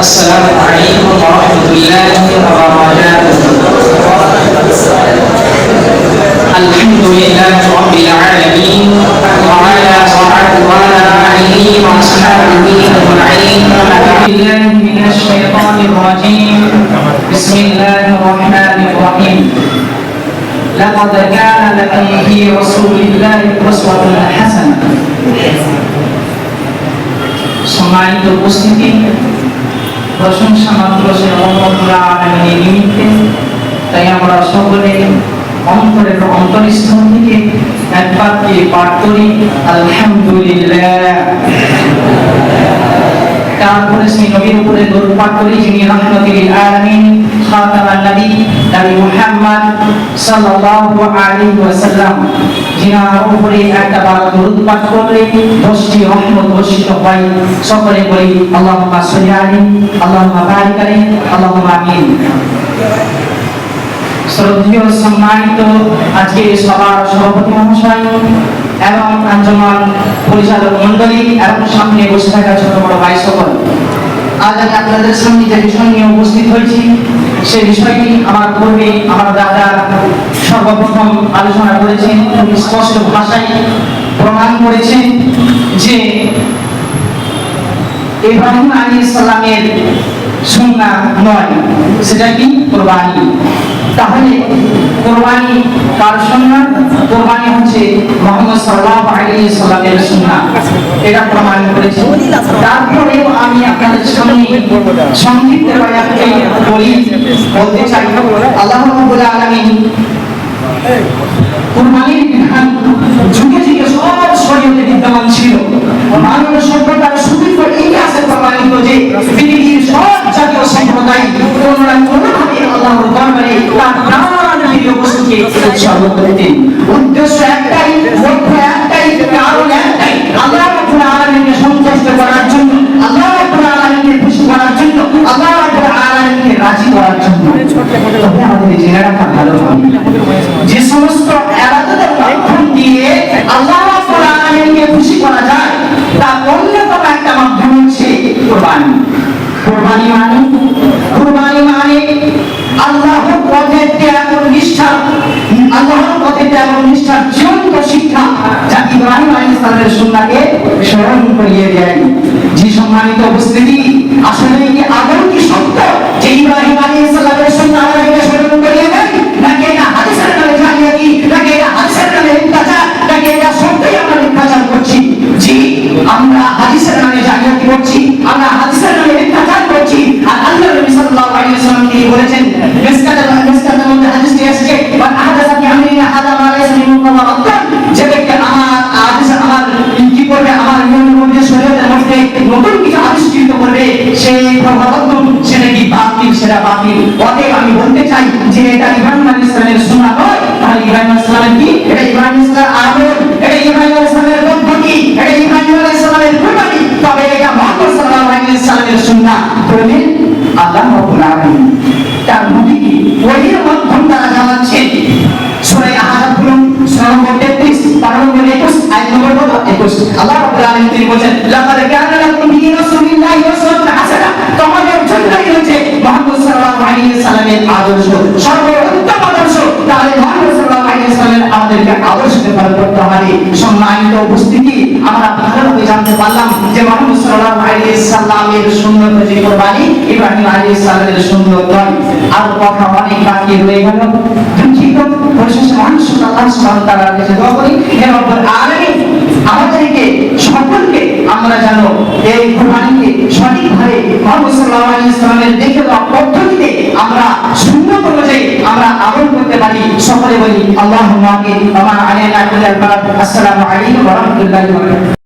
السلام عليكم ورحمة الله وبركاته. الحمد لله رب العالمين وعلى صحبه وعلى آله وأصحابه أجمعين بالله من الشيطان الرجيم بسم الله الرحمن الرحيم. لقد كان لكم في رسول الله أسوة حسنة সম্মানিত উপস্থিতি প্রশংসা মাত্র সে রহমতুল্লাহ আলমিনের নিমিত্তে তাই আমরা সকলে অন্তরের অন্তরস্থল থেকে একবারকে পাঠ করি আলহামদুলিল্লাহ তারপরে সেই নবীর উপরে দরুদ পাঠ করি যিনি রাহমাতুল আলামিন খাতামান নবী নবী মুহাম্মদ সাল্লাল্লাহু আলাইহি ওয়াসাল্লাম। যিনার উপরে একটা বার দরুদ পাঠ করলে দশটি রহমত বর্ষিত হয়। সকলে বলি, আল্লাহুম্মা সাল্লি আলাইহি, আল্লাহুম্মা বারিক আলাইহি আমিন। শ্রদ্ধেয় সম্মানিত আজকে সবার সভাপতি মহাশয় এবং আঞ্জমান পরিচালক মন্ডলী এবং সামনে বসে থাকা ছোট বড় ভাই সকল। আজ আমি আপনাদের সামনে যে বিষয় নিয়ে উপস্থিত হয়েছি সেই বিষয়টি আমার পূর্বে আমার দাদা সর্বপ্রথম আলোচনা করেছেন খুব স্পষ্ট ভাষায় প্রমাণ করেছেন যে ইব্রাহিম আলী ইসলামের সুন্না নয়, সেটা কি? কোরবানি। তাহলে কোরবানি কার সুন্না কোরবানি হচ্ছে মোহাম্মদ সাল্লাল্লাহু আলাইহি সাল্লামের সুন্না এটা প্রমাণ করেছে। তারপরেও আমি আপনাদের সামনে সংক্ষিপ্ত বায়াতকে বলি, বলতে চাই, আল্লাহ রাব্বুল আলামিন কোরবানির বিধান যুগে বস্তুকে উৎসর্গ করতেন উদ্দেশ্য একটাই লক্ষ্য একটাই কারণ একটাই আল্লাহ রাব্বুল আলামিনকে সন্তুষ্ট করার জন্য আল্লাহ রাব্বুল আলামিনকে খুশি করার জন্য আল্লাহ রাব্বুল আলামিনকে রাজি করার জন্য আমাদের জেনে রাখা ভালো হবে যে সমস্ত আলাদাদের মাধ্যম দিয়ে আল্লাহ রাব্বুল আলামিনকে খুশি করা যায় তার অন্যতম একটা মাধ্যম হচ্ছে কোরবানি। কোরবানি মানে কোরবানি মানে আল্লাহর পথে ত্যাগ ও নিষ্ঠা, আল্লাহর পথে নিষ্ঠার জীবন্ত শিক্ষা যা ইব্রাহিম সালামের সুন্নাহকে স্মরণ করিয়ে দেয়। যে সম্মানিত উপস্থিতি, আসলে কি আদৌ অতএব আমি বলতে চাই যে এটা ইব্রাহিম আলাইহিস সালামের সুন্নাহ নয় তাহলে ইব্রাহিম আলাইহিস কি? এটা ইব্রাহিম আলাইহিস সালামের এটা ইব্রাহিম আলাইহিস পদ্ধতি। এটা ইব্রাহিম আমাদেরকে আদর্শকে পালন করতে হবে। সম্মানিত উপস্থিতি, আমরা ভালোভাবে জানতে পারলাম যে মুহাম্মদ সাল্লামের যে কুরবানি, ইব্রাহিম আর কথা অনেক বাকি রয়ে গেল। দুঃখিত মানুষ আল্লাহ কাছে দোয়া করি আমাদেরকে সকলকে আমরা যেন এই কুরবানিকে সঠিকভাবে মুহাম্মদ সাল্লাল্লাহু আলাইহি সাল্লামের দেখে আমরা শূন্য অনুযায়ী আমরা আমল করতে পারি। সকলে বলি আল্লাহ আসসালামু আলাইকুম ওয়া রাহমাতুল্লাহি ওয়া বারাকাতুহু।